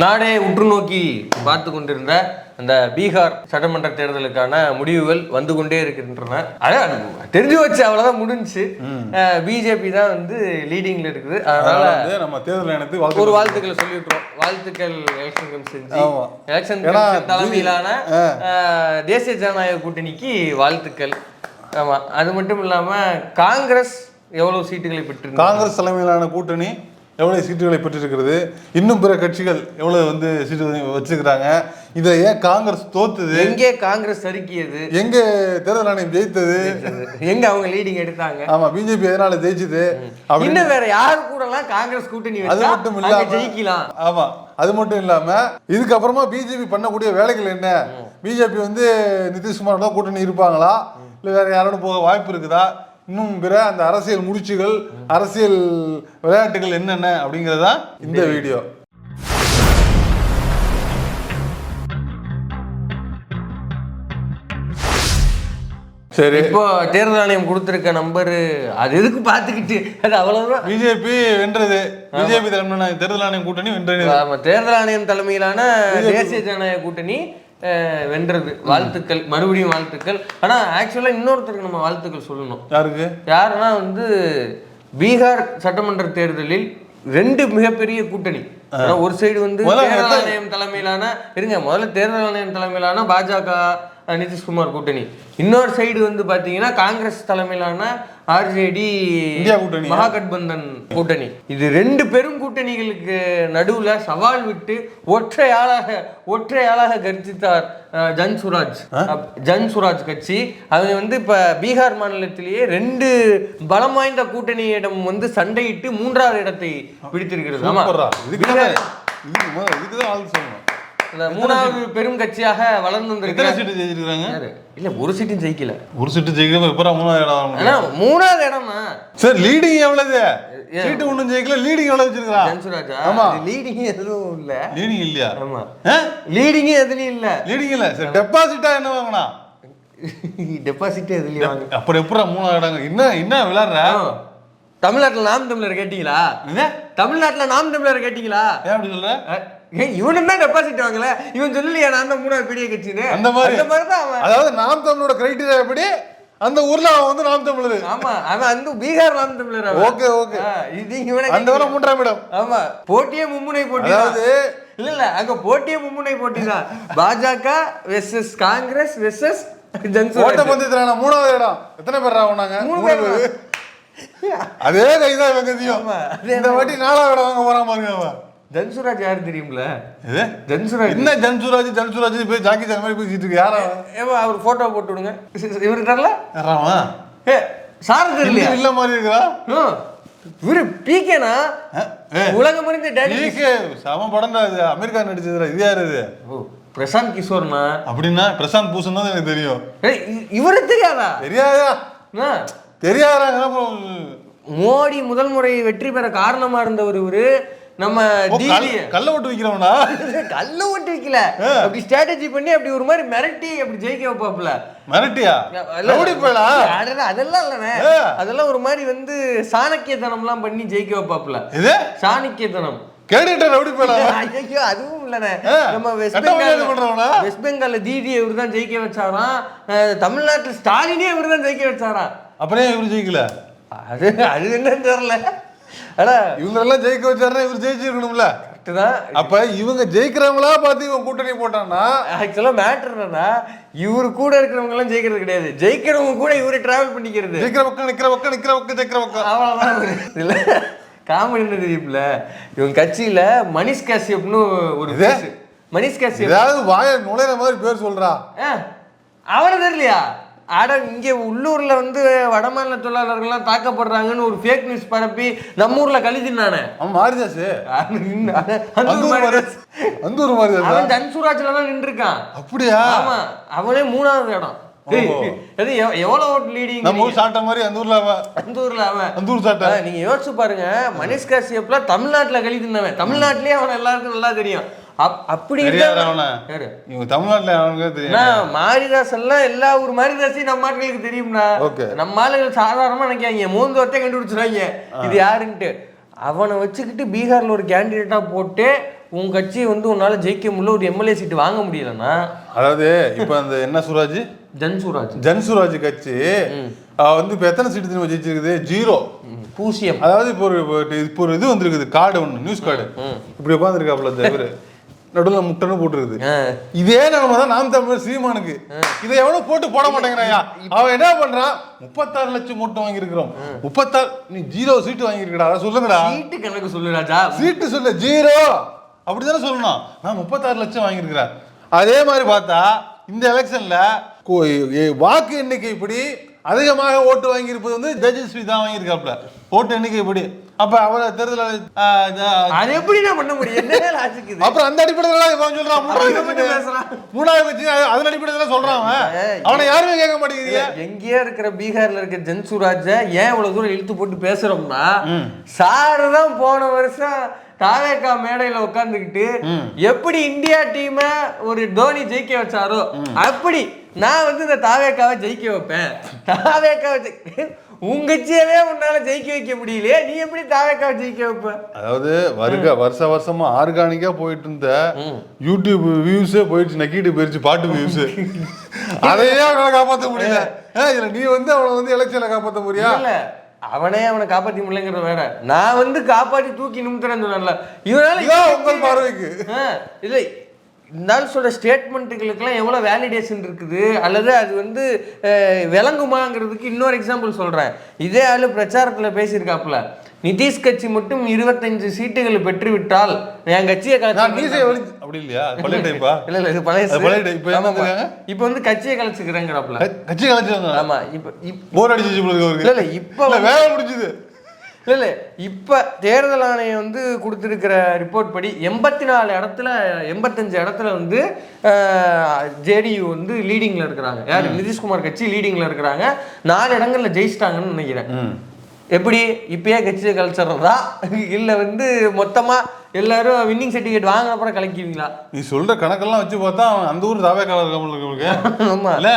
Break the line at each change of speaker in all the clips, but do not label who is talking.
நாடே உற்று நோக்கி பார்த்து கொண்டிருந்த அந்த பீகார் சட்டமன்ற தேர்தலுக்கான முடிவுகள் வந்து கொண்டே இருக்கின்றன. அதான் தெரிஞ்சு வச்சு அவ்வளவுதான் முடிஞ்சுச்சு. பிஜேபி தான் வந்து லீடிங்ல இருக்குது. அதனால
நம்ம தேர்தல் இணைத்து
ஒரு வாழ்த்துக்களை சொல்லிவிட்டுறோம் வாழ்த்துக்கள் எலெக்ஷன் கமிஷன். எலெக்ஷன் தலைமையிலான தேசிய ஜனநாயக கூட்டணிக்கு வாழ்த்துக்கள். ஆமா. அது மட்டும் இல்லாம காங்கிரஸ் எவ்வளவு சீட்டுகளை பெற்று
காங்கிரஸ் தலைமையிலான கூட்டணி எவ்வளவு சீட்டுகளை பெற்றிருக்கிறது? இன்னும் பிற கட்சிகள் எவ்வளவு வந்து சீட்டு வச்சிருக்கிறாங்க? இதை ஏன் காங்கிரஸ் தோத்துது?
எங்கே காங்கிரஸ் சறுக்கியது?
எங்க தேர்தல் ஆணையம் ஜெயித்தது?
எங்க அவங்க லீடிங் எடுத்தாங்க?
ஆமா பிஜேபி எதனால ஜெயிச்சது? அப்படின்னு
இன்னும் வேற யாரு கூடலாம் காங்கிரஸ் கூட்டணி
அது மட்டும் இல்லாம
ஜெயிக்கலாம்.
ஆமா அது மட்டும் இல்லாம இதுக்கப்புறமா பிஜேபி பண்ணக்கூடிய வேலைகள் என்ன? பிஜேபி வந்து நிதிஷ்குமாரோட கூட்டணி இருப்பாங்களா? இல்ல வேற யாரோட போக வாய்ப்பு இருக்குதா? இன்னும் பிற அந்த அரசியல் முடிச்சுகள் அரசியல் விளையாட்டுகள் என்னென்ன அப்படிங்கறதா இந்த வீடியோ. சரி.
இப்போ தேர்தல் ஆணையம் கொடுத்திருக்க நம்பர் அது எதுக்கு பாத்துக்கிட்டு அது அவ்வளவுதான்.
பிஜேபி வென்றது. பிஜேபி தலைமையிலான தேர்தல் ஆணையம் கூட்டணி வென்றது.
தேர்தல் ஆணையம் தலைமையிலான தேசிய ஜனநாயக கூட்டணி வென்றது. வாழ்த்துக்கள். மறுபடியும் வாழ்த்துக்கள். ஆனா ஆக்சுவலா இன்னொருத்தருக்கு நம்ம வாழ்த்துக்கள் சொல்லணும்.
யாருக்கு?
யாருன்னா வந்து பீகார் சட்டமன்ற தேர்தலில் ரெண்டு மிகப்பெரிய கூட்டணி. ஒரு சைடு வந்து தேர்தல் ஆணையம் தலைமையிலான இருங்க முதல்ல தேர்தல் ஆணையம் தலைமையிலான பாஜக நிதிஷ்குமார் கூட்டணி. இன்னொரு சைடு வந்து பாத்தீங்கன்னா காங்கிரஸ் தலைமையிலான ஆர்ஜேடி
இந்தியா கூட்டணி.
மகாகட்பந்தன் கூட்டணி. இது ரெண்டு பெரும் கூட்டணிகளுக்கு நடுவுல சவால் விட்டு ஒற்றையாளாக ஒற்றையாளாக கர்ஜித்தார் அஹ், ஜன் சுராஜ். ஜன் சுராஜ் கட்சி. அவங்க வந்து இப்ப பீகார் மாநிலத்திலேயே ரெண்டு பலம் வாய்ந்த கூட்டணியிடம் வந்து சண்டையிட்டு மூன்றாவது இடத்தை பிடித்திருக்கிறது. ஆமா.
சூப்பர்ரா. இதுக்கு இதுக்கு தான்
மூணாவது பெரும் கட்சியாக வளர்ந்து
சீட்டு ஜெயிச்சிருக்காங்க?
இல்ல ஒரு சீட்டும் ஜெயிக்கல.
ஒரு சீட்டு ஜெயிக்கிறப்ப எப்பறம் மூணாவது இடம்
மூணாவது இடமா
சார் லீடிங் எவ்வளவு? சீட்டு ஒண்ணும் ஜெயிக்கல லீடிங் எவ்வளவு வச்சிருக்கா
ஜன் சுராஜா
ஆமா.
லீடிங் எதுவும் இல்ல.
லீடிங் இல்லையா?
ஆமா. லீடிங்கே எதுலயும் இல்ல.
லீடிங் இல்ல. சார் டெபாசிட்டா என்ன வாங்கினா?
டெபாசிட் எதுலயும் வாங்க.
அப்புறம் எப்பறம் மூணாவது இடங்க என்ன என்ன விளையாடுற?
தமிழ்நாட்டுல நாம் தமிழர் கேட்டீங்களா? தமிழ்நாட்டுல நாம் தமிழர் கேட்டீங்களா?
ஏன் அப்படி சொல்ற?
ஏன் இவனும் தான் டெபாசிட் வாங்கல. இவன் சொல்லலையா நான் தான் மூணாவது பெரிய கட்சின்னு?
அந்த மாதிரி.
அந்த மாதிரி தான் அவன்.
அதாவது நாம் தமிழோட கிரைட்டீரியா எப்படி? அந்த ஊர்ல அவன் வந்து நாம் தமிழர்.
ஆமா அவன் அந்த பீகார் நாம் தமிழர்.
Okay okay.
இது இவனை
அந்த வர மூன்றாம் இடம்.
ஆமா போட்டியே மும்முனை போட்டி
அதாவது
இல்ல இல்ல அங்க போட்டியே மும்முனை போட்டி தான். பாஜக வெர்சஸ் காங்கிரஸ் வெர்சஸ்
ஓட்ட பந்தயத்துல மூணாவது இடம். எத்தனை பேர் ஆகுனாங்க
மூணு பேர்.
அதே கைதான்
அதே
இந்த வாட்டி நாலாவது இடம் வாங்க போறான் பாருங்க அவன்.
ஜன்சுராஜ் யாரு தெரியும்ல? ஜன்சுராஜ்
என்ன ஜன்சுராஜ் ஜன்சுராஜ் போய் ஜாக்கி சான் மாதிரி பேசிட்டு இருக்கு யாரா?
ஏமா அவர் போட்டோ போட்டு விடுங்க இவரு
யாரா அவன்?
ஏ சாரு தெரியலையா
இல்ல மாதிரி இருக்கிறா
ஹம். இவரு பிகேனா. உலகம் அறிந்த
ஈகே சம படம் தான் இது. அமெரிக்கா நடிச்சதுல இது யாரு இது?
பிரசாந்த் கிஷோர்னா?
அப்படின்னா பிரசாந்த் பூஷன் தான் எனக்கு தெரியும்.
இவரு தெரியாதா?
தெரியாதா? தெரியாதாங்க
மோடி முதல் முறை வெற்றி பெற காரணமா இருந்தவர் இவரு. நம்ம
கல்ல ஓட்டு விக்கிறவனா?
கல்ல ஓட்டு வைக்கல. அப்படி ஸ்ட்ராட்டஜி பண்ணி அப்படி ஒரு மாதிரி மிரட்டி அப்படி ஜெயிக்க வைப்பாப்புல.
மிரட்டியா? ரவுடி போயலா?
அதெல்லாம் இல்லண்ணே
ஏ.
அதெல்லாம் ஒரு மாதிரி வந்து சாணக்கியத்தனம்லாம் பண்ணி ஜெயிக்க வைப்பாப்புல.
இது?
சாணக்கியத்தனம்.
கேட்டுட்ட ரவுடி போயலா?
ஐயோ அதுவும் இல்லண்ணே
ஆ,
நம்ம வெஸ்ட்
மரியாதை பண்றவனா?
பெங்கால் வெஸ்ட் பெங்கால்ல டிடி இவர் தான் ஜெயிக்க வச்சாராம். தமிழ்நாட்டுல ஸ்டாலினே இவர் தான் ஜெயிக்க வச்சாராம்.
அப்புறம் இவரு ஜெயிக்கல?
அது அது என்னன்னு தெரியல. ஆனா
இவங்க எல்லாம் ஜெயிக்க வச்சாருன்னா இவர் ஜெயிச்சிருக்கணும்ல.
கரெக்ட் தான்.
அப்ப இவங்க ஜெயிக்கிறவங்களா பார்த்து இவன் கூட்டணி போட்டான்னா
ஆக்சுவலா மேட்டர் என்னன்னா இவரு கூட இருக்கிறவங்க எல்லாம் ஜெயிக்கிறது கிடையாது. ஜெயிக்கிறவங்க கூட இவரு டிராவல் பண்ணிக்கிறது.
ஜெயிக்கிற பக்கம் நிக்கிற பக்கம் நிக்கிற பக்கம் ஜெயிக்கிற பக்கம்.
அவ்வளவுதான். இல்ல காமெடி என்ன தெரியும்ல? இவங்க கட்சியில மணிஷ் காசியப்னு ஒரு. மணிஷ் காசியப்
ஏதாவது வாய நுழையிற மாதிரி பேர் சொல்றா.
ஆ, அவனை தெரியலையா? அட இங்க உள்ளூர்ல வந்து வடமாநில தொழிலாளர்கள்லாம் தாக்கப்படுறாங்கன்னு ஒரு ஃபேக் நியூஸ் பரப்பி நம்ம ஊர்ல கழி தின்னானே
அவன் மாரிதாசு.
அந்த
அந்த
ஊர்
ஊர்
மாதிரி
மாரி அந்த ஊர் மாரிதாசா
அவன் ஜன்சூராஜ்ல தான் நின்று இருக்கான்
அப்படியா?
ஆமா. அவனே மூணாவது இடம். எவ்வளவு லீடிங்
நம்ம ஊர் சாட்ட மாதிரி அந்த ஊர்ல அவன்.
அந்த ஊர்ல அவன்.
அந்த ஊர் சாட்ட
அதான் நீங்க யோசிச்சு பாருங்க. மணிஷ் காசியப்ல தமிழ்நாட்டுல கழி தின்னவன் தமிழ்நாட்டிலேயே அவன் எல்லாருக்கும் நல்லா தெரியும். அப்படி?
இவங்க தமிழ்நாட்டுல அவனுக்கு
எல்லாம் எல்லா ஊர் மாரிதாசையும் நம்ம ஆட்களுக்கு தெரியும்னா. நம்ம ஆளுகள் சாதாரணமா நினைக்காங்க மூந்து ஒருத்தே கண்டுபிடிச்சிருவாங்க. இது யாருன்ட்டு. அவனை வச்சுக்கிட்டு பீகார்ல ஒரு கேண்டிடேட்டா போட்டு உன் கட்சி வந்து உன்னால ஜெயிக்க முடியல ஒரு எம்எல்ஏ சீட்டு வாங்க முடியலன்னா
அதாவது இப்ப அந்த என்ன சுராஜ்
ஜன்சூராஜ்
ஜன்சுராஜ் கட்சி வந்து இப்ப எத்தனை சீட்டு தெரியுமா ஜெயிச்சிருக்குது? ஜீரோ.
பூசியம்
அதாவது இப்போ ஒரு இப்போ ஒரு இது வந்திருக்குது. கார்டு ஒன்று நியூஸ் கார்டு. இப்படி உட்காந்துருக்காப்புல இந்த இவரு. நடுவில் முட்டைன்னு போட்டுருக்குது.
ஆ.
இதே நிலைமை தான் நாம் தமிழர் சீமானுக்கு. இதை எவனும் போட்டு போட மாட்டேங்கிறாயா? அவன் என்ன பண்றான்? முப்பத்தாறு லட்சம் மூட்டை வாங்கியிருக்கிறோம். முப்பத்தாறு நீ ஜீரோ சீட்டு வாங்கியிருக்கடா. அதை சொல்லுங்கடா.
சீட்டு கணக்கு சொல்லு ராஜா.
சீட்டு சொல்லு ஜீரோ. அப்படிதானே சொல்லணும். நான் முப்பத்தாறு லட்சம் வாங்கியிருக்கிறேன். அதே மாதிரி பார்த்தா இந்த எலெக்ஷன்ல வாக்கு எண்ணிக்கை இப்படி அதிகமாக ஓட்டு வாங்கியிருப்பது வந்து தேஜஸ்வி தான் வாங்கியிருக்காப்ல ஓட்டு எண்ணிக்கை இப்படி அப்ப அவர் தேர்தல்
அது எப்படி நான் பண்ண முடியும்?
அப்புறம் அந்த அடிப்படையில் இவன் சொல்றான். மூணாவது கட்சி அதன் அடிப்படையில் சொல்றான் அவன். அவனை யாருமே கேட்க மாட்டேங்கிறீங்க
எங்கேயோ இருக்கிற பீகார்ல இருக்க ஜன்சுராஜ ஏன் இவ்வளவு தூரம் இழுத்து போட்டு பேசுறோம்னா சாரு தான் போன வருஷம் தாவேக்கா மேடையில உட்காந்துக்கிட்டு எப்படி இந்தியா டீம ஒரு தோனி ஜெயிக்க வச்சாரோ அப்படி நான் வந்து இந்த தாவேக்காவை ஜெயிக்க வைப்பேன். தாவேக்காவை ஜெயி- உங்க கட்சியவே உன்னால ஜெயிக்க வைக்க முடியலையே. நீ எப்படி தாவேக்காவை ஜெயிக்க வைப்ப?
அதாவது வருக வருஷ வருஷமா ஆர்கானிக்கா போயிட்டு இருந்த யூடியூப் வியூஸே போயிடுச்சு நக்கிட்டு போயிடுச்சு பாட்டு வியூஸ் அதையே அவனை காப்பாத்த முடியல. இதுல நீ வந்து அவனை வந்து எலெக்ஷன்ல காப்பாத்த போறியா?
இல்ல. அவனே அவனை காப்பாத்தி முடியலங்கிறத வேற. நான் வந்து காப்பாத்தி தூக்கி நிமித்துறேன்னு சொன்னேன்ல. இவனால
உங்கள் பார்வைக்கு.
இல்லை. இருந்தாலும் சொல்ற ஸ்டேட்மெண்ட்டுகளுக்கெல்லாம் எவ்வளோ வேலிடேஷன் இருக்குது? அல்லது அது வந்து விளங்குமாங்கிறதுக்கு இன்னொரு எக்ஸாம்பிள் சொல்கிறேன் இதே ஆளு பிரச்சாரத்தில் பேசியிருக்காப்புல. நிதிஷ் கட்சி மட்டும் இருபத்தஞ்சு சீட்டுகள் பெற்றுவிட்டால் என் கட்சியை கலைச்சு
அப்படி இல்லையா? பழைய டைப்பா?
இல்ல இல்ல இது பழைய
அது பழைய type. இப்ப
வந்து கட்சியை கலைச்சுக்கிறேங்கிறாப்புல.
கட்சி கலைச்சாங்க
ஆமா இப்ப
போர் இருக்கு
இல்ல இப்ப
வேலை முடிஞ்சுது.
இல்ல இல்ல. இப்ப தேர்தல் ஆணையம் வந்து கொடுத்திருக்கிற ரிப்போர்ட் படி எண்பத்தி நாலு இடத்துல எண்பத்தஞ்சு இடத்துல வந்து ஜேடியு வந்து லீடிங்ல இருக்கிறாங்க. யாரு? நிதிஷ்குமார் கட்சி லீடிங்ல இருக்கிறாங்க. நாலு இடங்கள்ல ஜெயிச்சிட்டாங்கன்னு நினைக்கிறேன். எப்படி? இப்பயே கட்சியை கழிச்சிடுறதா இல்ல வந்து மொத்தமா எல்லாரும் வின்னிங் சர்டிஃபிகேட் வாங்கின அப்புறம் கலக்கிடுவீங்களா
நீ சொல்ற கணக்கெல்லாம் வச்சு பார்த்தா அந்த ஊர் தாவே கால இருக்கவங்களுக்கு
ஆமா.
இல்ல?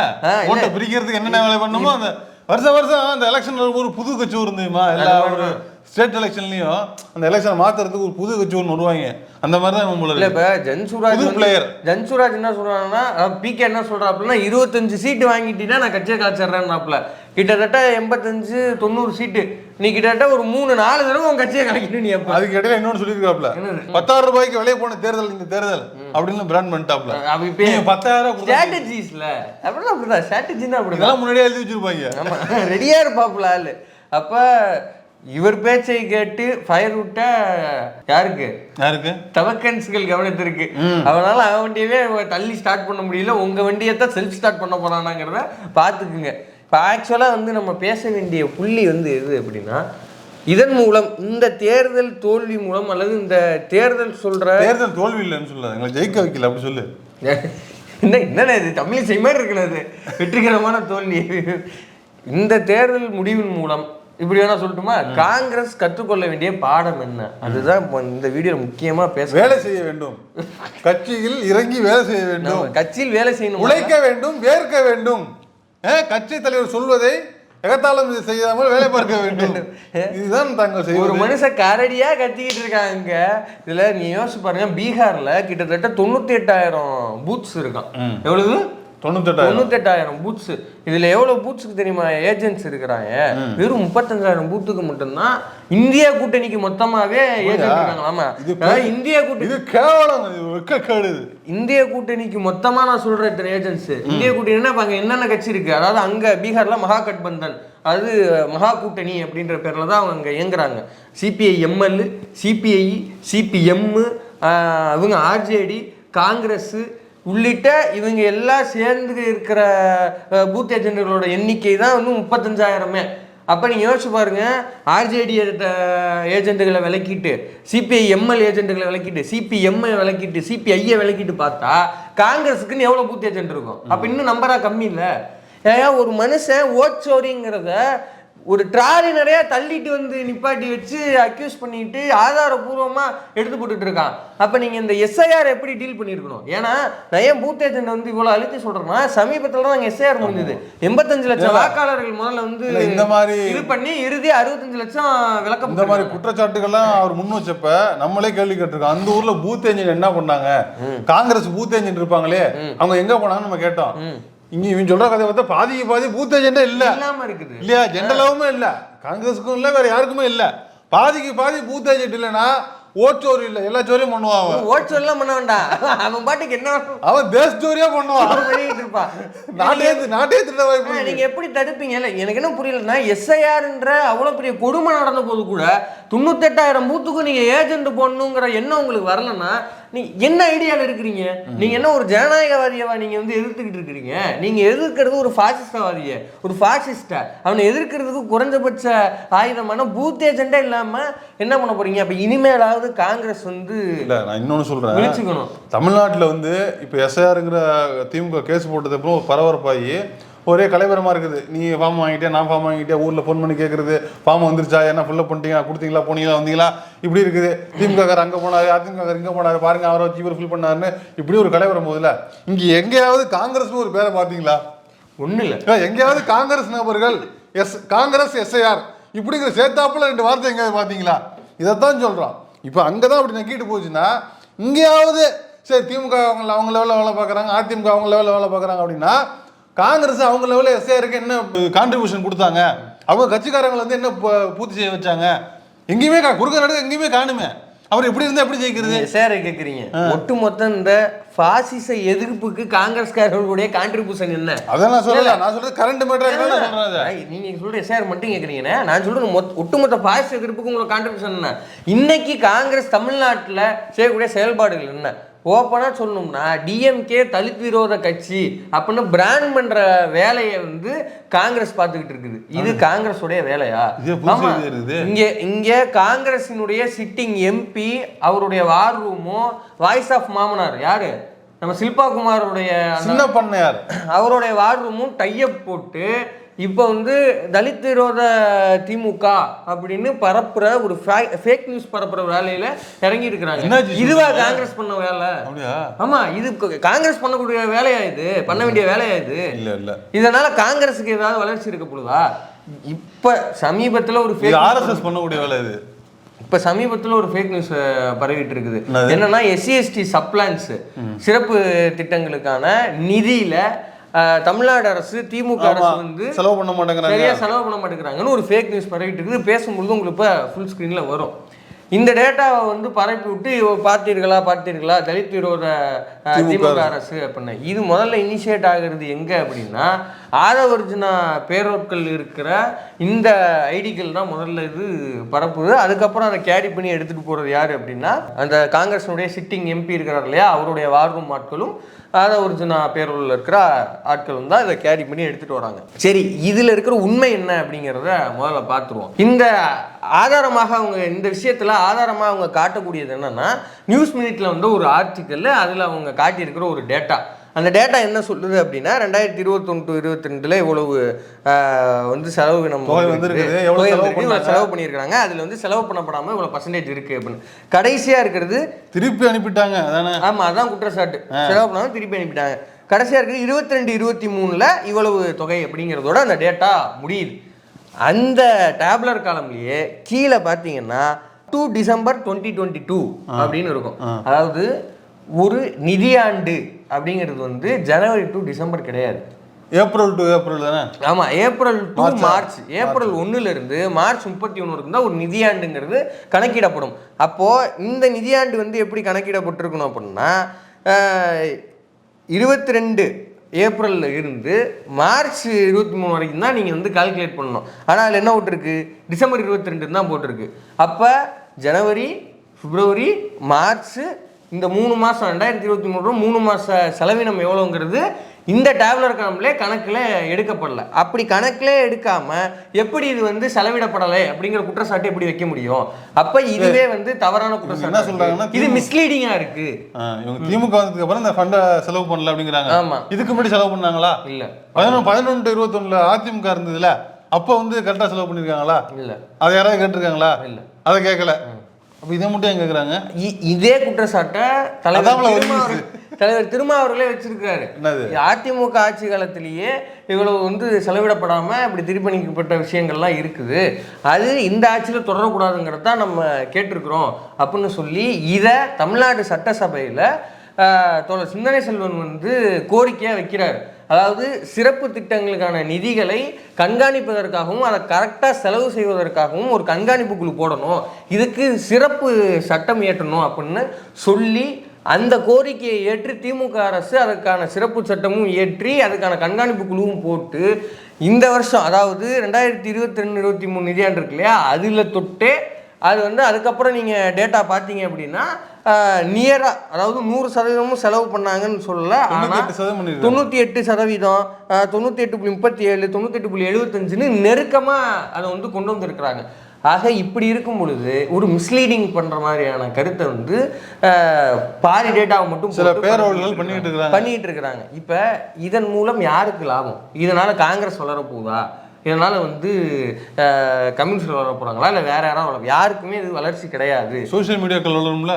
பிரிக்கிறதுக்கு என்னென்ன வேலை பண்ணுமோ அந்த வருஷம் வருஷம் அந்த எலெக்ஷன் ஒரு புது கட்சி இருந்துமா எல்லா ஒரு ஸ்டேட் எலெக்ஷன்லயும் அந்த எலெக்ஷன் மாத்துறதுக்கு ஒரு புது கட்சி ஒன்று வருவாங்க. அந்த மாதிரி தான் நம்மள
இல்ல இப்ப ஜன்சுராஜ்
player.
ஜன்சுராஜ் என்ன சொல்றாங்கன்னா பிகே என்ன சொல்றாப்புலன்னா இருபத்தஞ்சு சீட்டு வாங்கிட்டீங்கன்னா நான் கட்சியை கலைச்சிடுறேன்னாப்புல. கிட்டத்தட்ட எண்பத்தஞ்சு தொண்ணூறு சீட்டு நீ கிட்டத்தட்ட ஒரு மூணு நாலு தடவை உன் கட்சியை கலைக்கணும் நீ அப்ப.
அதுக்கு இடையில இன்னொன்னு சொல்லியிருக்காப்ல? பத்தாயிரம் ரூபாய்க்கு வெளியே போன தேர்தல் இந்த தேர்தல் அப்படின்னு பிராண்ட் பண்ணிட்டாப்ல.
இப்ப
பத்தாயிரம்
ஸ்ட்ராட்டஜிஸ்ல. அப்படிலாம் அப்படிதான் ஸ்ட்ராட்டஜின்னா அப்படிதான்.
இதெல்லாம் முன்னாடியே எழுதி வச்சிருப்பாங்க.
ஆமா ரெடியா இருப்பாப்புல ஆளு. அப்ப இவர் பேச்சை கேட்டு ஃபயர் விட்ட யாருக்கு?
யாருக்கு?
தவக்கன்ஸ்கள் கவனத்திற்கு. அவனால அவன் வண்டியவே தள்ளி ஸ்டார்ட் பண்ண முடியல. உங்க வண்டியை தான் செல்ஃப் ஸ்டார்ட் பண்ண போறானாங்கிறத பார்த்துக்குங்க. இப்போ ஆக்சுவலாக வந்து நம்ம பேச வேண்டிய புள்ளி வந்து எது அப்படின்னா இதன் மூலம் இந்த தேர்தல் தோல்வி மூலம் அல்லது இந்த தேர்தல் சொல்ற
தேர்தல் தோல்வி இல்லைன்னு சொல்லாது எங்களை ஜெயிக்க வைக்கல அப்படி சொல்லு.
என்ன என்னண்ணே இது? தமிழிசை மாதிரி இருக்கிறது வெற்றிகரமான தோல்வி. இந்த தேர்தல் முடிவின் மூலம் இப்படி வேணா சொல்லட்டுமா? காங்கிரஸ் கற்றுக்கொள்ள வேண்டிய பாடம் என்ன? அதுதான் இந்த வீடியோ முக்கியமா பேச
வேலை செய்ய வேண்டும். கட்சியில் இறங்கி வேலை செய்ய வேண்டும்.
கட்சியில் வேலை செய்யணும்.
உழைக்க வேண்டும் வேர்க்க வேண்டும். கட்சி தலைவர் சொல்வதை எகத்தாளம் செய்யாமல் வேலை பார்க்க வேண்டும். இதுதான் தாங்கள்
ஒரு
செய்வது
மனுஷன் கரடியா கத்திக்கிட்டு இருக்காங்க இதுல நீ யோசிச்சு பாருங்க பீகார்ல கிட்டத்தட்ட தொண்ணூத்தி எட்டாயிரம் பூத்ஸ் இருக்கான். எவ்வளவு?
தொண்ணூத்தெட்டாயிரம்.
தொண்ணூத்தெட்டாயிரம் பூத்ஸ் இதுல எவ்வளவு பூத்ஸ்க்கு தெரியுமா? ஏஜென்ட்ஸ் இருக்கிறாங்க. வெறும் முப்பத்தஞ்சாயிரம் பூத்துக்கு மட்டும்தான் இந்தியா கூட்டணிக்கு மொத்தமாவே ஏஜென்ட் இருக்காங்க இந்தியா கூட்டணி
இது கேவலம் வெக்கக்கேடு
இந்திய கூட்டணிக்கு மொத்தமா நான் சொல்றேன் இத்தனை ஏஜென்ட்ஸ் இந்திய கூட்டணினா இப்ப அங்க என்னென்ன கட்சி இருக்கு? அதாவது அங்க பீகார்ல மகாகட்பந்தன் அது மகா கூட்டணி அப்படின்ற பேர்ல தான் அவங்க அங்க இயங்குறாங்க. சிபிஐ எம்எல் சிபிஐ சிபிஎம் இவங்க ஆர்ஜேடி காங்கிரஸ் உள்ளிட்ட இவங்க எல்லாம் சேர்ந்து இருக்கிற பூத் ஏஜென்ட்டுகளோட எண்ணிக்கை தான் வந்து முப்பத்தஞ்சாயிரமே. அப்போ நீங்கள் யோசிச்சு பாருங்க ஆர்ஜேடி ஏஜென்ட்டுகளை விலக்கிட்டு சிபிஐ எம்எல் ஏஜென்ட்டுகளை விலக்கிட்டு சிபிஎம்ஐ விலக்கிட்டு சிபிஐயை விலக்கிட்டு பார்த்தா காங்கிரஸுக்குன்னு எவ்வளோ பூத் ஏஜென்ட் இருக்கும்? அப்போ இன்னும் நம்பரா கம்மி இல்லை. ஏன் ஒரு மனுஷன் ஓட் சோரிங்கிறத ஒரு ட்ராலி நிறைய தள்ளிட்டு வந்து நிப்பாட்டி வச்சு அக்யூஸ் பண்ணிட்டு ஆதாரபூர்வமா எடுத்து போட்டுட்டு இருக்கான். அப்ப நீங்க இந்த எஸ்ஐஆர் எப்படி டீல் பண்ணிருக்கணும் ஏன்னா நான் ஏன் பூத் ஏஜென்ட் வந்து இவ்வளவு அழுத்தி சொல்றேன்னா சமீபத்துல தான் நாங்க எஸ்ஐஆர் முடிஞ்சது. எண்பத்தஞ்சு லட்சம் வாக்காளர்கள் முதல்ல வந்து
இந்த மாதிரி
இது பண்ணி இறுதி அறுபத்தஞ்சு லட்சம் விளக்கம்
இந்த மாதிரி குற்றச்சாட்டுகள்லாம் அவர் முன் வச்சப்ப நம்மளே கேள்வி கேட்டிருக்கோம். அந்த ஊர்ல பூத் ஏஜென்ட் என்ன பண்ணாங்க? காங்கிரஸ் பூத் ஏஜென்ட் இருப்பாங்களே அவங்க எங்க போனாங்கன்னு நம்ம கேட்டோம். இங்க இவன் சொல்ற கதை பார்த்தா பாதிக்கு பாதி பூத் ஏஜென்டே இல்ல.
இல்லாம இருக்குது.
இல்லையா? ஜென்ரலாவுமே இல்ல. காங்கிரஸுக்கும் இல்ல வேற யாருக்குமே இல்ல. பாதிக்கு பாதி பூத் ஏஜென்ட் இல்லைன்னா ஓச்சோர் இல்ல. எல்லா சோரியும் பண்ணுவான் அவன்.
ஓட் சொல்லலாம் பண்ண வேண்டாம். அவன் பாட்டுக்கு என்ன
அவன் தேச சோரியா பண்ணுவான்.
பண்ணிட்டு இருப்பான்.
நாட்டே நாட்டே திருட வாய்ப்பு.
நீங்க எப்படி தடுப்பீங்க? இல்ல எனக்கு என்ன புரியலன்னா எஸ்ஐஆர்ன்ற அவ்வளவு பெரிய கொடுமை நடந்த போது கூட தொண்ணூத்தெட்டாயிரம் பூத்துக்கும் நீங்க ஏஜென்ட் போடணுங்கிற எண்ணம் உங்களுக்கு வரலன்னா நீ என்ன ஐடியால இருக்கிறீங்க? நீங்க என்ன ஒரு ஜனநாயகவாதியவா நீங்க வந்து எதிர்த்துக்கிட்டு இருக்கிறீங்க? நீங்க எதிர்க்கிறது ஒரு பாசிஸ்டவாதிய ஒரு பாசிஸ்டா அவனை எதிர்க்கிறதுக்கு குறைஞ்சபட்ச ஆயுதமான பூத் ஏஜெண்டே இல்லாம என்ன பண்ண போறீங்க? அப்ப இனிமேலாவது காங்கிரஸ் வந்து
இல்ல நான் இன்னொன்னு சொல்றேன்.
விழிச்சுக்கணும்.
தமிழ்நாட்டுல வந்து இப்போ எஸ்ஐஆருங்கிற திமுக கேஸ் போட்டது அப்புறம் பரபரப்பாகி ஒரே கலைவரமா இருக்குது. நீ ஃபார்ம் வாங்கிட்டே நான் ஃபார்ம் வாங்கிட்டே ஊர்ல ஃபோன் பண்ணி கேட்கறது ஃபார்ம் வந்துருச்சா என்ன ஃபுல்லப் பண்ணிட்டீங்க கொடுத்தீங்களா போனீங்களா வந்தீங்களா? இப்படி இருக்குது. திமுக காரர் அங்க போனாரு அதிமுக காரர் இங்க போனாரு பாருங்க அவரை வச்சு இவர் ஃபில் பண்ணாருன்னு இப்படி ஒரு கலைவரம் போதுல. இங்க எங்கேயாவது காங்கிரஸ்னு ஒரு பேரை பாத்தீங்களா
ஒண்ணு இல்ல.
எங்கேயாவது காங்கிரஸ் நபர்கள் எஸ் காங்கிரஸ் எஸ்ஐஆர் இப்படிங்கிற சேர்த்தாப்புல ரெண்டு வார்த்தை எங்கேயாவது பார்த்தீங்களா? இதைத்தான் சொல்கிறோம் இப்போ அங்கே தான் அப்படி நக்கிட்டு போச்சுன்னா இங்கேயாவது சரி திமுக அவங்க அவங்க லெவலில் வேலை பார்க்குறாங்க அதிமுக அவங்க லெவலில் வேலை பார்க்குறாங்க அப்படின்னா காங்கிரஸ் அவங்க லெவலில் எஸ்ஐஆருக்கு என்ன கான்ட்ரிபியூஷன் கொடுத்தாங்க? அவங்க கட்சிக்காரங்களை வந்து என்ன பூர்த்தி செய்ய வச்சாங்க? எங்கேயுமே குறுக்க நடுக்க எங்கேயுமே காணுமே. அவர் எப்படி இருந்தால் எப்படி ஜெயிக்கிறது?
சேர கேக்குறீங்க. ஒட்டுமொத்த இந்த பாசிச எதிர்ப்புக்கு காங்கிரஸ்காரர்களுடைய கான்ட்ரிபியூஷன் என்ன?
அதை நான் சொல்லல. நான் சொல்றது கரண்ட் மேட்டர் சொல்றேன்.
நீங்க சொல்ற எஸ்ஆர் மட்டும் கேக்குறீங்கண்ணே. நான் சொல்றது மொத்த- ஒட்டுமொத்த பாசிச எதிர்ப்புக்கு உங்களோட கான்ட்ரிபியூஷன் என்ன? இன்னைக்கு காங்கிரஸ் தமிழ்நாட்டுல செய்யக்கூடிய செயல்பாடுகள் என்ன? ஓப்பனா சொல்லணும்னா டிஎம்கே தலித் விரோத கட்சி அப்படின்னு பிராண்ட் பண்ற வேலையை வந்து காங்கிரஸ் பார்த்துக்கிட்டு இருக்குது. இது காங்கிரஸுடைய வேலையா. இங்க இங்க காங்கிரசினுடைய சிட்டிங் எம்பி அவருடைய வார் ரூமும் வாய்ஸ் ஆஃப் மாமனார் யாரு? நம்ம சில்பா குமாருடைய
சின்ன பண்ணையார்.
அவருடைய வார் ரூமும் டையப் போட்டு இப்போ வந்து தலித் விரோத திமுக அப்படின்னு பரப்புற ஒரு ஃபேக் நியூஸ் பரப்புற வேலையில இறங்கி இருக்கிறாங்க. இதுவா காங்கிரஸ் பண்ண வேலை? ஆமா இது காங்கிரஸ் பண்ணக்கூடிய வேலையா இது? பண்ண வேண்டிய வேலையா இது?
இல்ல. இல்ல
இதனால காங்கிரஸுக்கு ஏதாவது வளர்ச்சி இருக்க போகுதா? இப்ப சமீபத்துல ஒரு
ஆர்எஸ்எஸ் பண்ணக்கூடிய வேலை இது.
இப்ப சமீபத்துல ஒரு ஃபேக் நியூஸ் பரவிட்டு இருக்குது? என்னன்னா எஸ்சி எஸ்டி சப்ளான்ஸ் சிறப்பு திட்டங்களுக்கான நிதியில தமிழ்நாடு அரசு திமுக அரசு வந்து
செலவு பண்ண மாட்டேங்கிறாங்க.
சரியா செலவு பண்ண மாட்டேங்கிறாங்கன்னு ஒரு ஃபேக் நியூஸ் பரவிட்டு இருக்குது. பேசும்பொழுது உங்களுக்கு இப்போ ஃபுல் ஸ்க்ரீன்ல வரும். இந்த டேட்டாவை வந்து பரப்பி விட்டு பார்த்தீர்களா பார்த்தீர்களா தலித் விரோத
திமுக
அரசு. அப்படின்னு இது முதல்ல இனிஷியேட் ஆகுறது எங்க அப்படின்னா ஆதவர்ஜுனா பேரோட்கள் இருக்கிற இந்த ஐடிகள் தான் முதல்ல இது பரப்புது. அதுக்கப்புறம் அதை கேரி பண்ணி எடுத்துட்டு போறது யாரு அப்படின்னா அந்த காங்கிரஸினுடைய சிட்டிங் எம்பி இருக்கிறார் இல்லையா அவருடைய வார்டும் ஆட்களும் அதான் ஒரிஜினா பேரூரில் இருக்கிற ஆட்கள் தான் இதை கேரி பண்ணி எடுத்துகிட்டு வராங்க. சரி இதில் இருக்கிற உண்மை என்ன அப்படிங்கிறத முதல்ல பார்த்துருவோம். இந்த ஆதாரமாக அவங்க இந்த விஷயத்தில் ஆதாரமாக அவங்க காட்டக்கூடியது என்னென்னா நியூஸ் மினிட்டில் வந்து ஒரு ஆர்டிக்கல் அதில் அவங்க காட்டியிருக்கிற ஒரு டேட்டா அந்த டேட்டா என்ன சொல்லுது அப்படின்னா ரெண்டாயிரத்தி இருபத்தொன்று இருபத்தி ரெண்டுல இவ்வளவு வந்து செலவு நம்ம
தொகை செலவு
பண்ணியிருக்காங்க அதுல வந்து செலவு பண்ணப்படாம இவ்வளவு பர்சன்டேஜ் இருக்கு அப்படின்னு. கடைசியா இருக்கிறது
திருப்பி அனுப்பிட்டாங்க அதானே?
ஆமா அதான் குற்றச்சாட்டு. செலவு பண்ணாம திருப்பி அனுப்பிட்டாங்க. கடைசியா இருக்குது இருபத்தி ரெண்டு இருபத்தி மூணுல இவ்வளவு தொகை அப்படிங்கிறதோட அந்த டேட்டா முடியுது. அந்த டேப்லர் காலம்லயே கீழே பார்த்தீங்கன்னா two December twenty twenty two அப்படின்னு இருக்கும். அதாவது ஒரு நிதியாண்டு அப்படிங்கிறது வந்து ஜனவரி டு டிசம்பர் கிடையாது.
ஏப்ரல் டு ஏப்ரல் தானே?
ஆமா ஏப்ரல் டு மார்ச். ஏப்ரல் ஒண்ணுல இருந்து மார்ச் முப்பத்தி ஒன்று வரைக்கும் தான் ஒரு நிதியாண்டுங்கிறது கணக்கிடப்படும். அப்போ இந்த நிதியாண்டு வந்து எப்படி கணக்கிடப்பட்டிருக்கணும் அப்படின்னா இருபத்தி ரெண்டு ஏப்ரல்ல இருந்து மார்ச் இருபத்தி மூணு வரைக்கும் தான் நீங்கள் வந்து கால்குலேட் பண்ணணும். ஆனால் அதில் என்ன போட்டிருக்கு? டிசம்பர் இருபத்தி ரெண்டு தான் போட்டிருக்கு. அப்போ ஜனவரி பிப்ரவரி மார்ச் இந்த மூணு மாதம் ரெண்டாயிரத்தி இருபத்தி மூணு மூணு மாத செலவினம் எவ்வளோங்கிறது இந்த டேப்லர் காலம்லே கணக்கில் எடுக்கப்படல. அப்படி கணக்கிலே எடுக்காம எப்படி இது வந்து செலவிடப்படலை அப்படிங்கிற குற்றச்சாட்டு எப்படி வைக்க முடியும்? அப்ப இதுவே வந்து தவறான
என்ன
குற்றச்சாட்டு
சொல்றாங்கன்னா,
இருக்கு. இது மிஸ்லீடிங்கா இருக்கு.
ஆ, இவங்க திமுக வந்ததுக்கு அப்புறம் இந்த ஃபண்டை செலவு பண்ணல அப்படிங்கிறாங்க.
ஆமா.
இதுக்கு முன்னாடி செலவு பண்ணாங்களா?
இல்ல.
பதினொன்று பதினொன்று இருபத்தொன்னுல அதிமுக இருந்ததுல அப்போ வந்து கரெக்டாக செலவு பண்ணியிருக்காங்களா
இல்ல.
அதை யாராவது கேட்டிருக்காங்களா?
இல்ல.
அதை கேட்கல அப்போ இதை மட்டும் ஏன் கேட்குறாங்க
இதே குற்றச்சாட்டை தலைவர் தலைவர் திருமாவர்களே வச்சிருக்காரு
என்னது?
அதிமுக ஆட்சி காலத்திலேயே இவ்வளவு வந்து செலவிடப்படாம இப்படி திருப்பணிக்கப்பட்ட விஷயங்கள்லாம் இருக்குது. அது இந்த ஆட்சியில தொடரக்கூடாதுங்கிறத நம்ம கேட்டிருக்கிறோம் அப்படின்னு சொல்லி இதை தமிழ்நாடு சட்டசபையில சிந்தனை செல்வன் வந்து கோரிக்கையா வைக்கிறார். அதாவது சிறப்பு திட்டங்களுக்கான நிதிகளை கண்காணிப்பதற்காகவும் அதை கரெக்டாக செலவு செய்வதற்காகவும் ஒரு கண்காணிப்பு குழு போடணும். இதுக்கு சிறப்பு சட்டம் இயற்றணும் அப்படின்னு சொல்லி அந்த கோரிக்கையை ஏற்று திமுக அரசு அதற்கான சிறப்பு சட்டமும் ஏற்றி அதுக்கான கண்காணிப்பு குழுவும் போட்டு இந்த வருஷம் அதாவது ரெண்டாயிரத்தி இருபத்தி ரெண்டு இருபத்தி மூணு நிதியாண்டு இருக்கு இல்லையா? அதில் தொட்டே அது வந்து அதுக்கப்புறம் நீங்கள் டேட்டா பார்த்தீங்க அப்படின்னா நியராக அதாவது நூறு சதவீதமும் செலவு பண்ணாங்கன்னு சொல்லல ஆனால் தொண்ணூற்றி எட்டு சதவீதம் தொண்ணூற்றி எட்டு புள்ளி முப்பத்தி ஏழு தொண்ணூற்றி எட்டு புள்ளி எழுபத்தஞ்சுன்னு நெருக்கமாக அதை வந்து கொண்டு வந்திருக்கிறாங்க. ஆக இப்படி இருக்கும் பொழுது ஒரு மிஸ்லீடிங் பண்ணுற மாதிரியான கருத்தை வந்து பாதி டேட்டாவை மட்டும்
சில
போட்டு
பேரோல்கள் பண்ணிட்டு இருக்கிறாங்க
பண்ணிட்டு இருக்கிறாங்க இப்போ இதன் மூலம் யாருக்கு லாபம்? இதனால காங்கிரஸ் வளர போகுதா? இதனால வந்து கம்யூனிஸ்ட் வளர போறாங்களா? இல்லை வேற யாராவது யாருக்குமே இது வளர்ச்சி கிடையாது.
சோஷியல் மீடியாக்கள் வளரும்ல?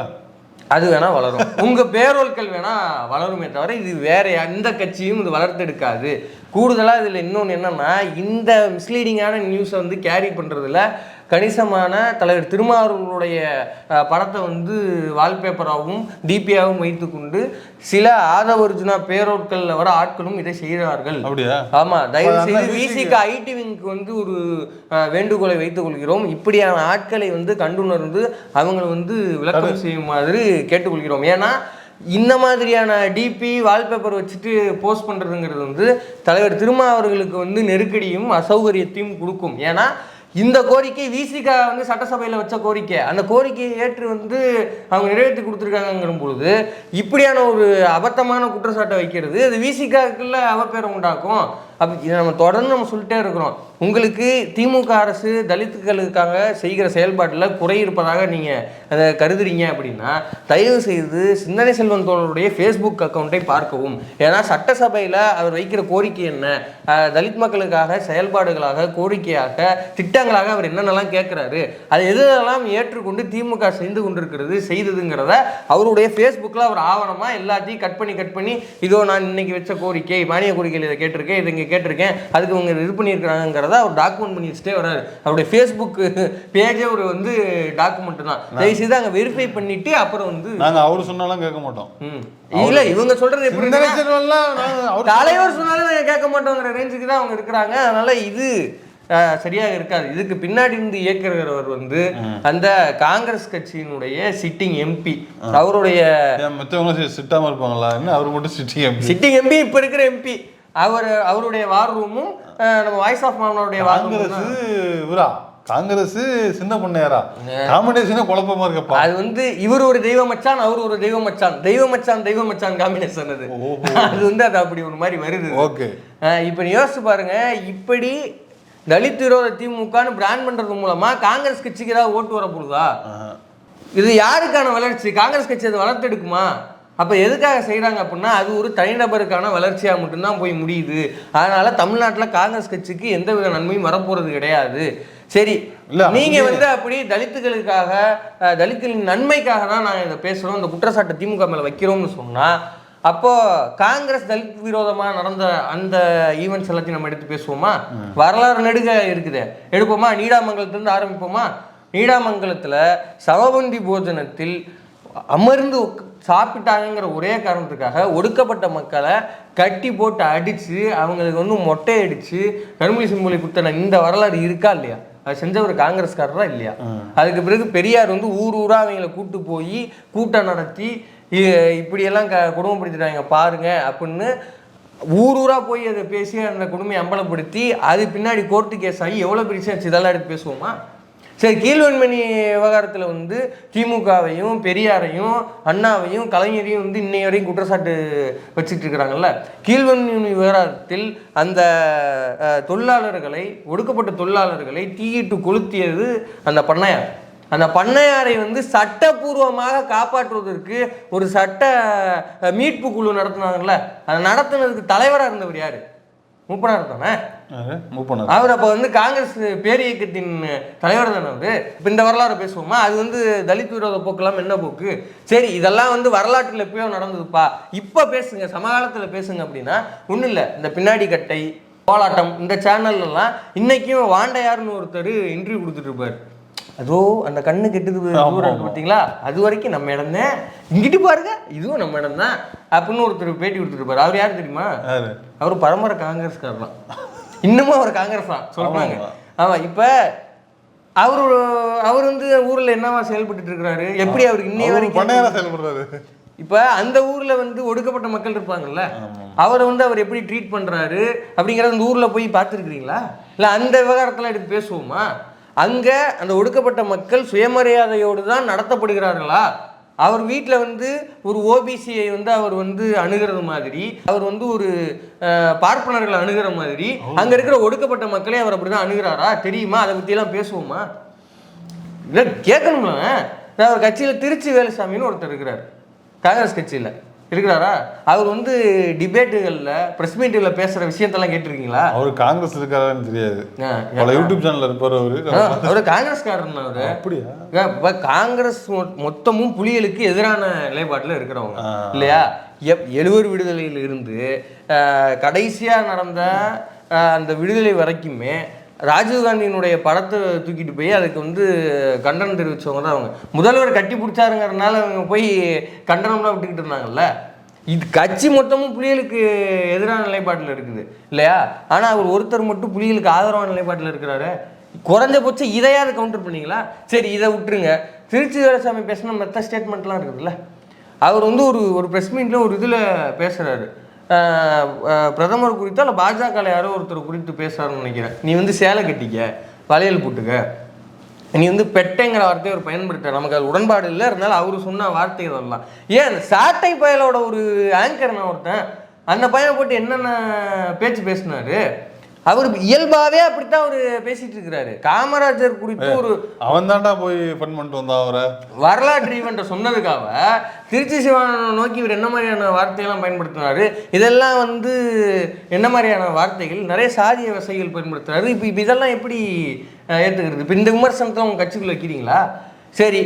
அது வேணா வளரும். உங்க பேரோல்கள் வேணா வளருமே தவிர இது வேற எந்த கட்சியும் இது வளர்த்தெடுக்காது. கூடுதலா இதுல இன்னொன்று என்னன்னா இந்த மிஸ்லீடிங்கான நியூஸை வந்து கேரி பண்றதுல கணிசமான தலைவர் திருமாவர்களுடைய அஹ், படத்தை வந்து வால்பேப்பராகவும் டிபியாகவும் வைத்துக்கொண்டு சில ஆதவர்ஜுனா பேரோட்கள்ல வர ஆட்களும் இதை செய்கிறார்கள்.
அப்படியா?
ஆமா தயவு செய்து விசிக ஐடி விங்க்கு வந்து ஒரு வேண்டுகோளை வைத்துக் கொள்கிறோம். இப்படியான ஆட்களை வந்து கண்டுணர்ந்து அவங்களை வந்து விளக்கம் செய்யுமாறு கேட்டுக்கொள்கிறோம். ஏன்னா இந்த மாதிரியான டிபி வால்பேப்பர் வச்சுட்டு போஸ்ட் பண்ணுறதுங்கிறது வந்து தலைவர் திருமா அவர்களுக்கு வந்து நெருக்கடியும் அசௌகரியத்தையும் கொடுக்கும். ஏன்னா இந்த கோரிக்கை விசிகா வந்து சட்டசபையில் வச்ச கோரிக்கை. அந்த கோரிக்கையை ஏற்று வந்து அவங்க நிறைவேற்றி கொடுத்துருக்காங்கிற பொழுது இப்படியான ஒரு அபத்தமான குற்றச்சாட்டை வைக்கிறது. அது விசிகாக்குள்ள அவப்பேரம் உண்டாக்கும். அப்படி இதை நம்ம தொடர்ந்து நம்ம சொல்லிட்டே இருக்கிறோம். உங்களுக்கு திமுக அரசு தலித்துக்களுக்காக செய்கிற செயல்பாட்டில் குறை இருப்பதாக நீங்கள் அதை கருதுறீங்க அப்படின்னா தயவு செய்து சிந்தனை செல்வன் தோழருடைய ஃபேஸ்புக் அக்கௌண்ட்டை பார்க்கவும். ஏன்னா சட்டசபையில் அவர் வைக்கிற கோரிக்கை என்ன? தலித் மக்களுக்காக செயல்பாடுகளாக கோரிக்கையாக திட்டங்களாக அவர் என்னென்னலாம் கேட்குறாரு அது எதெல்லாம் ஏற்றுக்கொண்டு திமுக செய்து கொண்டிருக்கிறது செய்ததுங்கிறத அவருடைய ஃபேஸ்புக்கில் அவர் ஆவணமாக எல்லாத்தையும் கட் பண்ணி கட் பண்ணி இதோ நான் இன்னைக்கு வச்ச கோரிக்கை மானிய கோரிக்கையில் இதை கேட்டிருக்கேன் இதை இங்கே கேட்டிருக்கேன் அதுக்கு இவங்க இது பண்ணியிருக்கிறாங்கிறத அவர் டாக்குமெண்ட் பண்ணி வச்சுட்டே வர்றாரு அவருடைய ஃபேஸ்புக் பேஜே ஒரு வந்து டாக்குமெண்ட் தான். தயவுசெய்து அங்கே வெரிஃபை பண்ணிட்டு அப்புறம் வந்து
நாங்க அவரு சொன்னாலும் கேட்க மாட்டோம்.
இல்ல இவங்க சொல்றது எப்படி தலைவர் சொன்னாலும் கேட்க மாட்டோங்கிற ரேஞ்சுக்கு தான் அவங்க இருக்கிறாங்க. அதனால இது சரியாக இருக்காது. இதுக்கு பின்னாடி இருந்து இயக்குகிறவர் வந்து அந்த காங்கிரஸ் கட்சியினுடைய சிட்டிங் எம்பி அவருடைய
மற்றவங்களும் சிட்டாம இருப்பாங்களா? என்ன அவர் மட்டும் சிட்டிங்
சிட்டிங் எம்பி இப்ப இருக்கிற எம்பி அவர் அவருடைய வார் ரூமும் நம்ம வாய்ஸ் ஆஃப் மாமனுடைய
காங்கிரஸ் இவரா? காங்கிரஸ் சின்ன பண்ணையாரா? காம்பினேஷனே குழப்பமா இருக்கப்பா.
அது வந்து இவர் ஒரு தெய்வ மச்சான் அவர் ஒரு தெய்வ மச்சான் தெய்வ மச்சான் தெய்வ மச்சான் காம்பினேஷன் அது. அது வந்து அது அப்படி ஒரு மாதிரி வருது.
ஓகே.
இப்ப நீ யோசிச்சு பாருங்க இப்படி தலித் விரோத திமுகன்னு பிராண்ட் பண்றது மூலமா காங்கிரஸ் கட்சிக்கு ஏதாவது ஓட்டு வர போகுதா இது யாருக்கான வளர்ச்சி? காங்கிரஸ் கட்சி அதை வளர்த்தெடுக்குமா? அப்ப எதுக்காக செய்றாங்க அப்படின்னா அது ஒரு தனிநபருக்கான வளர்ச்சியா மட்டும்தான் போய் முடியுது. அதனால தமிழ்நாட்டுல காங்கிரஸ் கட்சிக்கு எந்த வித நன்மையும் வரப்போறது கிடையாது. சரி
இல்ல,
நீங்க வந்து அப்படி தலித்துகளுக்காக தலித்துகளின் நன்மைக்காக தான் நாங்க இதை பேசுறோம். இந்த குற்றச்சாட்டை திமுக மேல வைக்கிறோம்னு சொன்னா அப்போ காங்கிரஸ் தலித் விரோதமா நடந்த அந்த ஈவெண்ட்ஸ் எல்லாத்தையும் நம்ம எடுத்து பேசுவோமா? வரலாறு நெடுக இருக்குது. எடுப்போமா? நீடாமங்கலத்திலிருந்து ஆரம்பிப்போமா? நீடாமங்கலத்துல சமபந்தி போஜனத்தில் அமர்ந்து சாப்பிட்டாங்கங்கிற ஒரே காரணத்துக்காக ஒடுக்கப்பட்ட மக்களை கட்டி போட்டு அடிச்சு அவங்களுக்கு வந்து மொட்டை அடிச்சு கருமொழி சிம்பொலி குத்தன இந்த வரலாறு இருக்கா இல்லையா? அது செஞ்சவர் காங்கிரஸ்காரரா இல்லையா? அதுக்கு பிறகு பெரியார் வந்து ஊர் ஊரா அவங்கள கூட்டு போய் கூட்டம் நடத்தி இப்படியெல்லாம் க கொடுமைப்படுத்திட்டாங்க பாருங்க அப்படின்னு ஊர் ஊரா போய் அதை பேசி அந்த கொடுமையை அம்பலப்படுத்தி அது பின்னாடி கோர்ட்டு கேஸ் ஆகி எவ்வளோ பெரிய இதெல்லாம் எடுத்து பேசுவோமா? சரி கீழ்வன்மணி விவகாரத்தில் வந்து திமுகவையும் பெரியாரையும் அண்ணாவையும் கலைஞரையும் வந்து இன்னை வரையும் குற்றச்சாட்டு வச்சுட்டு இருக்கிறாங்கல்ல. கீழ்வன்மணி விவகாரத்தில் அந்த தொழிலாளர்களை ஒடுக்கப்பட்ட தொழிலாளர்களை தீயிட்டு கொளுத்தியது அந்த பண்ணையார். அந்த பண்ணையாரை வந்து சட்டப்பூர்வமாக காப்பாற்றுவதற்கு ஒரு சட்ட மீட்பு குழு நடத்தினாங்கல்ல. அதை நடத்தினதுக்கு தலைவராக இருந்தவர் யாரு? மூப்பனார் தானே?
மூவ் பண்ணாரு
அவர் அப்போ வந்து காங்கிரஸ் பேர் இயக்கத்தின் தலைவர் தானே அவர்? இப்போ இந்த வரலாறு பேசுவோமா? அது வந்து தலித் விரோத போக்கெல்லாம் என்ன போக்கு? சரி இதெல்லாம் வந்து வரலாற்றில் எப்பயோ நடந்ததுப்பா. இப்போ பேசுங்க சமகாலத்தில் பேசுங்க அப்படின்னா ஒன்றும் இல்லை. இந்த பின்னாடி கட்டை போலாட்டம் இந்த சேனல்லாம் இன்னைக்கும் வாண்டையார்னு ஒருத்தர் இன்டர்வியூ கொடுத்துட்டு இருப்பார். அதோ அந்த கண்ணு கெட்டுது தூரம் பார்த்தீங்களா அது வரைக்கும் நம்ம இடம் தான் இங்கிட்டு பாருங்க இதுவும் நம்ம இடம் தான் அப்படின்னு ஒருத்தர் பேட்டி கொடுத்துட்டு இருப்பாரு. அவர் யார் தெரியுமா? அவர் பரம்பரை காங்கிரஸ்காரலாம் இன்னமும் அவர் காங்கிரஸ் தான் சொல்றாங்க.
ஆமா.
ஆமா. இப்ப அவர் அவர் வந்து ஊர்ல என்னவா செயல்பட்டு இருக்கிறாரு எப்படி அவருக்கு இன்னைய வரைக்கும்
செயல்படுறாரு?
இப்ப அந்த ஊர்ல வந்து ஒடுக்கப்பட்ட மக்கள் இருப்பாங்கல்ல? அவரை வந்து அவர் எப்படி ட்ரீட் பண்றாரு? அப்படிங்கறத அந்த ஊர்ல போய் பார்த்துருக்கீங்களா இல்ல அந்த விவகாரத்துல எடுத்து பேசுவோமா? அங்கே அந்த ஒடுக்கப்பட்ட மக்கள் சுயமரியாதையோடு தான் நடத்தப்படுகிறார்களா? அவர் வீட்டில் வந்து ஒரு ஓபிசியை வந்து அவர் வந்து அணுகிறது மாதிரி அவர் வந்து ஒரு பார்ப்பனர்களை அணுகிற மாதிரி அங்கே இருக்கிற ஒடுக்கப்பட்ட மக்களே அவர் அப்படி தான் அணுகிறாரா? தெரியுமா? அதை பற்றிலாம் பேசுவோமா? இல்லை கேட்கணும்ல. அவர் கட்சியில் திருச்சி வேலுசாமின்னு ஒருத்தர் இருக்கிறார். காங்கிரஸ் கட்சியில். இருக்கிறாரா? அவர் வந்து டிபேட்டுகளில் ப்ரெஸ் மீட்டில் பேசுகிற விஷயத்தெல்லாம் கேட்டிருக்கீங்களா?
அவரு காங்கிரஸ் இருக்காரான்னு தெரியாது. பல யூடியூப் சேனல்ல இருப்பாரு அவரு.
அவர் காங்கிரஸ்காரன் அவர்.
அப்படியா?
இப்போ காங்கிரஸ் மொத்தமும் புலிகளுக்கு எதிரான நிலைப்பாட்டில் இருக்கிறவங்க. இல்லையா? எப் எழுவர் விடுதலையில் இருந்து கடைசியாக நடந்த அந்த விடுதலை வரைக்குமே ராஜீவ்காந்தியினுடைய படத்தை தூக்கிட்டு போய் அதுக்கு வந்து கண்டனம் தெரிவித்தவங்க தான் அவங்க. முதல்வர் கட்டி பிடிச்சாருங்கிறனால அவங்க போய் கண்டனம்லாம் விட்டுக்கிட்டு இருந்தாங்கல்ல? இது கட்சி மொத்தமும் புலிகளுக்கு எதிரான நிலைப்பாட்டில் இருக்குது இல்லையா? ஆனால் அவர் ஒருத்தர் மட்டும் புலிகளுக்கு ஆதரவான நிலைப்பாட்டில் இருக்கிறாரு. குறைஞ்சபட்சம் இதையாவது கவுண்டர் பண்ணீங்களா? சரி இதை விட்டுருங்க. திருச்சி வீரசாமி பேசின மெத்த ஸ்டேட்மெண்ட்லாம் இருக்குதுல்ல? அவர் வந்து ஒரு ஒரு ப்ரெஸ் மீட்டில் ஒரு இதில் பேசுகிறாரு பிரதமர் குறித்தோ இல்லை பாஜக யாரோ ஒருத்தர் குறித்து பேசுகிறாருன்னு நினைக்கிறேன். நீ வந்து சேலை கட்டிக்க வளையல் போட்டுக்க. நீ வந்து பெட்டைங்கிற வார்த்தையை அவர் பயன்படுத்த நமக்கு அது உடன்பாடு இல்லை இருந்தாலும் அவர் சொன்ன வார்த்தை இதெல்லாம். ஏன் அந்த சாட்டை பயலோட ஒரு ஆங்கர் நான் ஒருத்தன் அந்த பையனை போட்டு என்னென்ன பேச்சு பேசினாரு? அவர் இயல்பாகவே அப்படித்தான் அவர் பேசிட்டு இருக்கிறாரு. காமராஜர் குறித்து ஒரு
அவன் தான்டா போய் ஃபன் பண்ணிட்டு வந்தான் அவரை.
வரலாற்று ஈவெண்ட்டை சொன்னதுக்காக திருச்சி சிவானனை நோக்கி இவர் என்ன மாதிரியான வார்த்தையெல்லாம் பயன்படுத்தினாரு இதெல்லாம் வந்து என்ன மாதிரியான வார்த்தைகள்? நிறைய சாதிய வசைகள் பயன்படுத்துறாரு. இப்போ இதெல்லாம் எப்படி அஹ், ஏத்துக்கிறது? இப்போ இந்த விமர்சனத்தை உங்க கட்சிக்குள்ள வைக்கிறீங்களா? சரி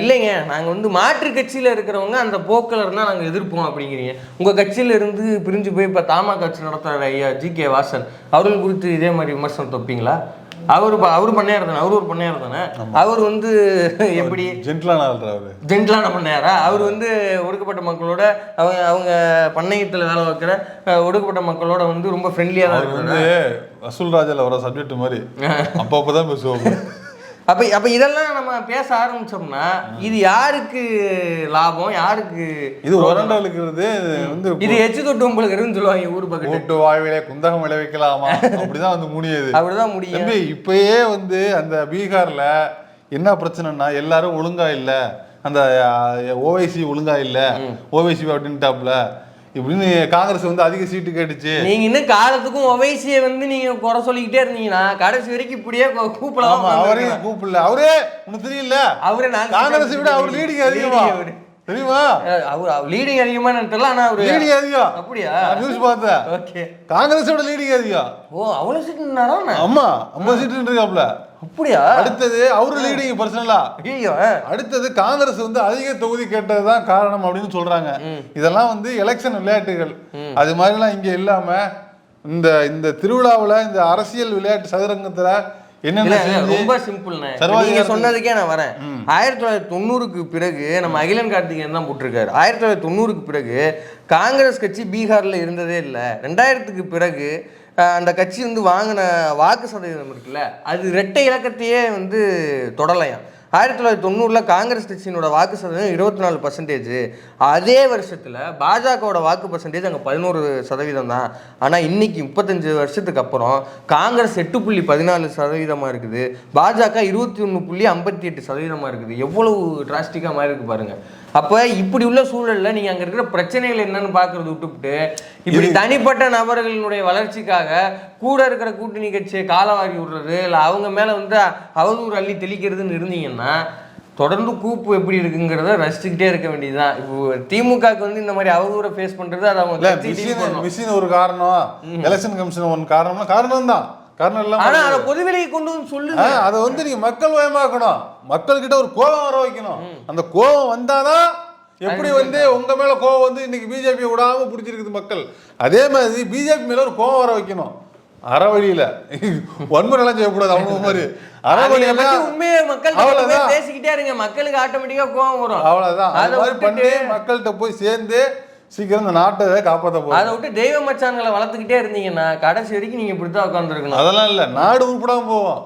இல்லைங்க. நாங்கள் வந்து மாற்று கட்சியில் இருக்கிறவங்க அந்த போக்கில் இருந்தால் நாங்கள் எதிர்ப்போம் அப்படிங்கிறீங்க. உங்கள் கட்சியில இருந்து பிரிஞ்சு போய் இப்போ தாமா கட்சி நடத்துகிற ஐயா ஜி கே வாசன். அவர்கள் குறித்து இதே மாதிரி விமர்சனம் வைப்பீங்களா அவர் அவர் பண்ணையார் தானே? அவர் ஒரு பண்ணையார் தானே? அவர் வந்து எப்படி
ஜென்டிலான அவரு.
ஜென்டலான பண்ணையாரா? அவர் வந்து ஒடுக்கப்பட்ட மக்களோட அவங்க அவங்க பண்ணையத்தில் வேலை வைக்கிற ஒடுக்கப்பட்ட மக்களோட வந்து ரொம்ப ஃப்ரெண்ட்லியாக தான்
வந்து வசூல் ராஜால வர சப்ஜெக்ட் மாதிரி. அப்பப்போ தான் பேசுவாங்க
அப்போ அப்போ இதெல்லாம் நம்ம பேச ஆரம்பிச்சோம்னா இது யாருக்கு லாபம்? யாருக்கு
இது உரண்டா இழுக்கிறது வந்து
இது எச்சு தொட்டு உங்களுக்கு சொல்லுவாங்க ஊர் பக்கத்து.
கூட்டு வாழ்விலே குந்தகம் விளைவிக்கலாமா? அப்படிதான் வந்து முடியுது.
அப்படிதான் முடியும்
இப்பயே வந்து அந்த பீகார்ல என்ன பிரச்சனைனா எல்லாரும் ஒழுங்கா இல்ல. அந்த ஓவைசி ஒழுங்கா இல்ல. ஓவைசி அப்படின்ட்டாப்ல. இப்படின்னு காங்கிரஸ் வந்து அதிக சீட்டு கேட்டுச்சு.
நீங்க இன்னும் காலத்துக்கும் ஒவைசியை வந்து நீங்க குறை சொல்லிக்கிட்டே இருந்தீங்கன்னா கடைசி வரைக்கும் இப்படியே கூப்பிடலாம்
அவரையும் கூப்பிடல. அவரே உனக்கு தெரியல.
அவரே நான்
காங்கிரஸ் விட அவர் லீடிங் அதிகமா. தெரியுமா?
அவர் லீடிங் அதிகமா தெரியல ஆனா அவரு
லீடிங் அதிகம்.
அப்படியா?
நியூஸ் பார்த்தேன்.
ஓகே.
காங்கிரஸோட லீடிங் அதிகம்.
ஓ அவ்வளவு சீட்டு
ஆமா ஐம்பது சீட்டு இருக்காப்ல
அப்படியா?
அடுத்தது அவரு லீடிங் பர்சனலா
ஐயோ
அடுத்தது காங்கிரஸ் வந்து அதிக தொகுதி கேட்டதுதான் காரணம் அப்படின்னு சொல்றாங்க. இதெல்லாம் வந்து எலெக்ஷன் விளையாட்டுகள். அது மாதிரிலாம் இங்க இல்லாம இந்த இந்த திருவிழாவுல இந்த அரசியல் விளையாட்டு சதுரங்கத்துல செஞ்சு
ரொம்ப சிம்பிள்ண்ணே. நீங்க சொன்னதுக்கே நான் வரேன். ஆயிரத்தி தொள்ளாயிரத்தி தொண்ணூறுக்கு பிறகு நம்ம அகிலன் கார்த்திகேயன் தான் போட்டிருக்காரு. ஆயிரத்தி தொள்ளாயிரத்தி தொண்ணூறுக்கு பிறகு காங்கிரஸ் கட்சி பீகார்ல இருந்ததே இல்லை. ரெண்டாயிரத்துக்கு பிறகு அந்த கட்சி வந்து வாங்கின வாக்கு சதவீதம் இருக்குல்ல அது ரெட்டை இலக்கத்தையே வந்து தொடலையாம். ஆயிரத்தி தொள்ளாயிரத்தி தொண்ணூறில் காங்கிரஸ் கட்சியினோட வாக்கு சதவீதம் இருபத்தி நாலு பர்சன்டேஜ் அதே வருஷத்தில் பாஜகவோட வாக்கு பர்சன்டேஜ் அங்கே பதினோரு சதவீதம் தான். ஆனால் இன்னைக்கு முப்பத்தஞ்சு வருஷத்துக்கு அப்புறம் காங்கிரஸ் எட்டு புள்ளி பதினாலு சதவீதமாக இருக்குது. பாஜக இருபத்தி ஒன்று புள்ளி ஐம்பத்தி எட்டு சதவீதமாக இருக்குது. எவ்வளவு டிராஸ்டிக்காக மாறி இருக்கு பாருங்க. அப்போ இப்படி உள்ள சூழல்ல நீங்கள் அங்கே இருக்கிற பிரச்சனைகள் என்னன்னு பார்க்கறது விட்டுவிட்டு இப்படி தனிப்பட்ட நபர்களினுடைய வளர்ச்சிக்காக கூட இருக்கிற கூட்டணி கட்சியை காலவாரி விடுறது இல்லை அவங்க மேலே வந்து அவதூறு அள்ளி தெளிக்கிறதுன்னு இருந்தீங்கன்னா தொடர்ந்து கூப்பு எப்படி இருக்குங்கிறத ரசிச்சுக்கிட்டே இருக்க வேண்டியதுதான். இப்போ திமுகக்கு வந்து இந்த மாதிரி அவதூறை ஃபேஸ் பண்றது அது அவங்க
இல்ல மிஷின் ஒரு காரணம். எலெக்ஷன் கமிஷன் ஒன் காரணம்னா காரணம் தான் காரணம் இல்லாம
ஆனா அதை பொதுவெளியை கொண்டு வந்து சொல்லுங்க.
அதை வந்து நீங்க மக்கள் மயமாக்கணும். மக்கள் கிட்ட ஒரு கோபம் வர வைக்கணும். அந்த கோபம் வந்தாதான் எப்படி வந்து உங்க மேல கோபம் வந்து இன்னைக்கு பிஜேபி விடாம பிடிச்சிருக்குது மக்கள். அதே மாதிரி பிஜேபி மேல ஒரு கோபம் வர வைக்கணும். அறவழியில வன்முறைலாம் செய்யக்கூடாது அவங்க மாதிரி.
பத்தி உண்மையை மக்கள். பேசிக்கிட்டே இருங்க. மக்களுக்கு ஆட்டோமேட்டிக்கா கோவம் வரும்.
அவ்வளவுதான்.
அதை
மாதிரி பண்ணி மக்கள்கிட்ட போய் சேர்ந்து சீக்கிரம் இந்த நாட்டை காப்பாற்ற
அதை விட்டு தெய்வ மச்சான்களை வளர்த்துக்கிட்டே இருந்தீங்கன்னா கடைசி வரைக்கும் நீங்க இப்படித்தான் உட்காந்துருக்கணும்
அதெல்லாம் இல்ல. நாடு உருப்படாம போவோம்.